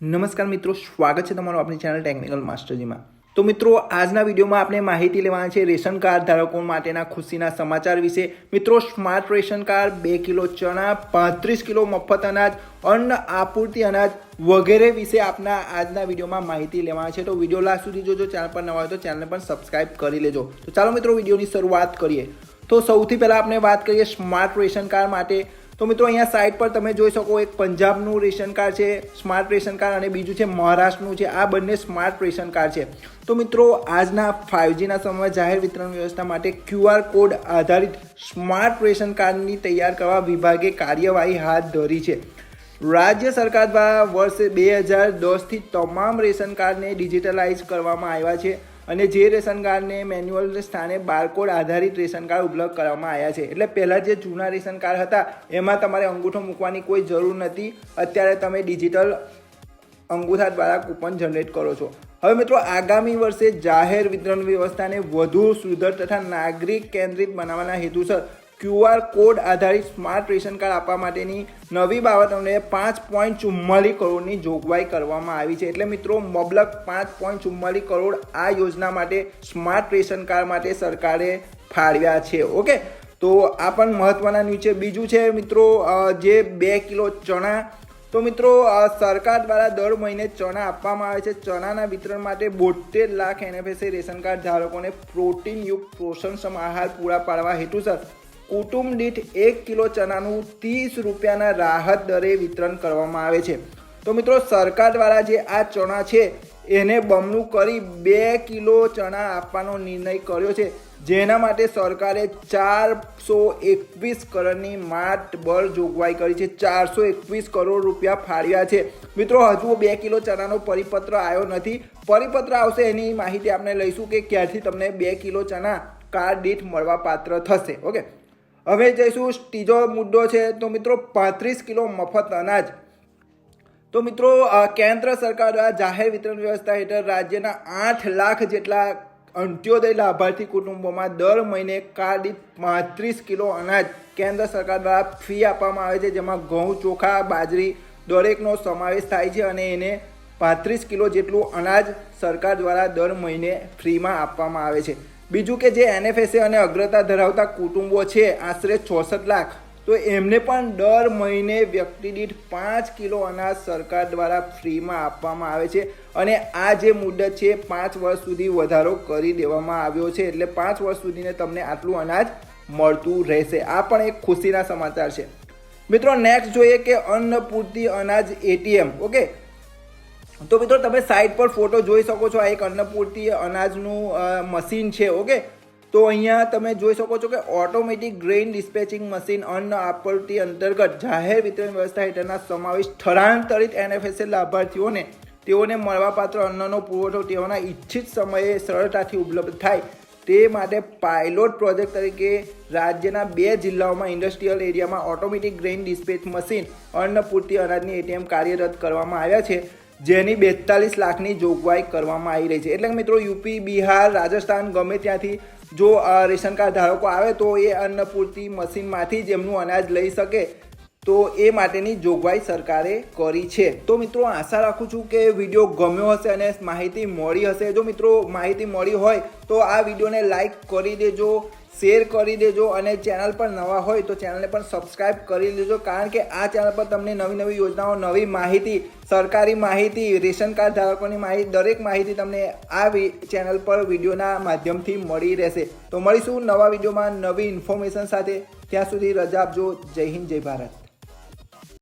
નમસ્કાર મિત્રો, સ્વાગત છે તમારું આપણી ચેનલ ટેકનિકલ માસ્ટરજીમાં તો મિત્રો, આજના વિડીયોમાં આપણે માહિતી લેવાના છે રેશન કાર્ડ ધારકો માટેના ખુશીના સમાચાર વિશે. મિત્રો, સ્માર્ટ રેશન કાર્ડ, બે કિલો ચણા, પાંત્રીસ કિલો મફત અનાજ, અન્ન આપૂર્તિ અનાજ વગેરે વિશે આપના આજના વિડીયોમાં માહિતી લેવાના છે. તો વીડિયો લાસ્ટ સુધી જોજો ચેનલ પર નવા હોય તો ચેનલને પણ સબસ્ક્રાઇબ કરી લેજો. તો ચાલો મિત્રો, વિડીયોની શરૂઆત કરીએ. તો સૌથી પહેલાં આપણે વાત કરીએ સ્માર્ટ રેશન કાર્ડ માટે. તો મિત્રો અહીંયા સાઇટ પર તમે જોઈ શકો એક પંજાબનું રેશન કાર્ડ છે સ્માર્ટ રેશન કાર્ડ અને બીજું છે મહારાષ્ટ્રનું છે. આ બંને સ્માર્ટ રેશન કાર્ડ છે. તો મિત્રો આજના ફાઇવજીના સમયમાં જાહેર વિતરણ વ્યવસ્થા માટે ક્યુઆર કોડ આધારિત સ્માર્ટ રેશન કાર્ડની તૈયાર કરવા વિભાગે કાર્યવાહી હાથ ધરી છે. રાજ્ય સરકાર દ્વારા વર્ષ બે હજાર દસથી તમામ રેશન કાર્ડને ડિજિટલાઇઝ કરવામાં આવ્યા છે. અને જે રેશન કાર્ડને મેન્યુઅલ સ્થાને બારકોડ આધારિત રેશન કાર્ડ ઉપલબ્ધ કરવામાં આવ્યા છે. એટલે પહેલાં જે જૂના રેશન કાર્ડ હતા, એમાં તમારે અંગૂઠો મૂકવાની કોઈ જરૂર નથી. અત્યારે તમે ડિજિટલ અંગૂઠા દ્વારા કૂપન જનરેટ કરો છો. હવે મિત્રો, આગામી વર્ષે જાહેર વિતરણ વ્યવસ્થાને વધુ સુદૃઢ તથા નાગરિક કેન્દ્રિત બનાવવાના હેતુસર ક્યુઆર કોડ આધારિત સ્માર્ટ રેશન કાર્ડ આપવા માટેની નવી બાબત અમને પાંચ પોઈન્ટ ચુમ્માલીસ કરોડની જોગવાઈ કરવામાં આવી છે. એટલે મિત્રો, મબલક પાંચ પોઈન્ટ ચુમ્માલીસ કરોડ આ યોજના માટે સ્માર્ટ રેશન કાર્ડ માટે સરકારે ફાળવ્યા છે. ઓકે? તો આ પણ મહત્ત્વના ન્યૂઝ છે. બીજું છે મિત્રો જે બે કિલો ચણા, તો મિત્રો સરકાર દ્વારા દર મહિને ચણા આપવામાં આવે છે. ચણાના વિતરણ માટે બોતેર લાખ એનએફએસએ રેશન કાર્ડ ધારકોને પ્રોટીનયુક્ત પોષણક્ષમ આહાર પૂરા પાડવા હેતુસર કુટુંબ દીઠ એક કિલો ચણાનું ત્રીસ રૂપિયાના રાહત દરે વિતરણ કરવામાં આવે છે. તો મિત્રો, સરકાર દ્વારા જે આ ચણા છે, એને બમણું કરી બે કિલો ચણા આપવાનો નિર્ણય કર્યો છે. જેના માટે સરકારે ચારસો એકવીસ કરોડની માતબર જોગવાઈ કરી છે. ચારસો એકવીસ કરોડ રૂપિયા ફાળવ્યા છે. મિત્રો, હજુ બે કિલો ચણાનો પરિપત્ર આવ્યો નથી. પરિપત્ર આવશે એની માહિતી આપણે લઈશું કે ક્યારથી તમને બે કિલો ચણા કાર્ડ દીઠ મળવા પાત્ર થશે. ઓકે? હવે જઈશું ત્રીજો મુદ્દો છે. તો મિત્રો, પાંત્રીસ કિલો મફત અનાજ. તો મિત્રો કેન્દ્ર સરકાર દ્વારા જાહેર વિતરણ વ્યવસ્થા હેઠળ રાજ્યના આઠ લાખ જેટલા અંત્યોદય લાભાર્થી કુટુંબોમાં દર મહિને કાર્ડ પાંત્રીસ કિલો અનાજ કેન્દ્ર સરકાર દ્વારા ફી આપવામાં આવે છે, જેમાં ઘઉં, ચોખા, બાજરી દરેકનો સમાવેશ થાય છે અને એને પાંત્રીસ કિલો જેટલું અનાજ સરકાર દ્વારા દર મહિને ફ્રીમાં આપવામાં આવે છે. બીજું કે જે એનએફએસએ અને અગ્રતા ધરાવતા કુટુંબો છે, આશરે ચોસઠ લાખ. તો એમને પણ દર મહિને વ્યક્તિ દીઠ પાંચ કિલો અનાજ સરકાર દ્વારા ફ્રીમાં આપવામાં આવે છે અને આ જે મુદત છે, પાંચ વર્ષ સુધી વધારો કરી દેવામાં આવ્યો છે. એટલે પાંચ વર્ષ સુધીને તમને આટલું અનાજ મળતું રહેશે. આ પણ એક ખુશીના સમાચાર છે. મિત્રો નેક્સ્ટ જોઈએ કે અન્નપૂર્તિ અનાજ એટીએમ ઓકે તો મિત્રો, તમે સાઇટ પર ફોટો જોઈ શકો છો આ એક અન્નપૂર્તિ અનાજનું મશીન છે, ઓકે? તો અહીંયા તમે જોઈ શકો છો કે ઓટોમેટિક ગ્રેઇન ડિસ્પેચિંગ મશીન અન્ન આપૂર્તિ અંતર્ગત જાહેર વિતરણ વ્યવસ્થા હેઠળના સમાવેશ સ્થળાંતરિત એનએફએસએલ લાભાર્થીઓને તેઓને મળવાપાત્ર અન્નનો પુરવઠો તેઓના ઈચ્છિત સમયે સરળતાથી ઉપલબ્ધ થાય. તે માટે પાયલોટ પ્રોજેક્ટ તરીકે રાજ્યના બે જિલ્લાઓમાં ઇન્ડસ્ટ્રીયલ એરિયામાં ઓટોમેટિક ગ્રેઇન ડિસ્પેચ મશીન અન્ન પૂરતી અનાજની એટીએમ કાર્યરત કરવામાં આવ્યા છે. જેની બેતાલીસ લાખની જોગવાઈ કરવામાં આવી રહી છે. એટલે મિત્રો, યુપી, બિહાર, રાજસ્થાન ગમે ત્યાંથી જો રેશન કાર્ડ ધારકો આવે તો એ અન્નપૂર્તિ મશીનમાંથી જ એમનું અનાજ લઈ શકે તો એ માટેની જોગવાઈ સરકારે કરી છે. તો મિત્રો, આશા રાખું છું કે વીડિયો ગમ્યો હશે અને માહિતી મળી હશે. જો મિત્રો, માહિતી મળી હોય તો આ વિડીયોને લાઈક કરી દેજો. શેર કરી દેજો અને ચેનલ પર નવા હોય તો ચેનલને પણ સબસ્ક્રાઇબ કરી લેજો. કારણ કે આ ચેનલ પર તમને નવી નવી યોજનાઓ, નવી માહિતી, સરકારી માહિતી, રેશન કાર્ડ ધારકોની માહિતી, દરેક માહિતી તમને આ ચેનલ પર વિડીયોના માધ્યમથી મળી રહેશે. તો મળીશું નવા વિડીયોમાં નવી ઇન્ફોર્મેશન સાથે. ત્યાં સુધી રજા આપજો. જય હિન્દ, જય ભારત.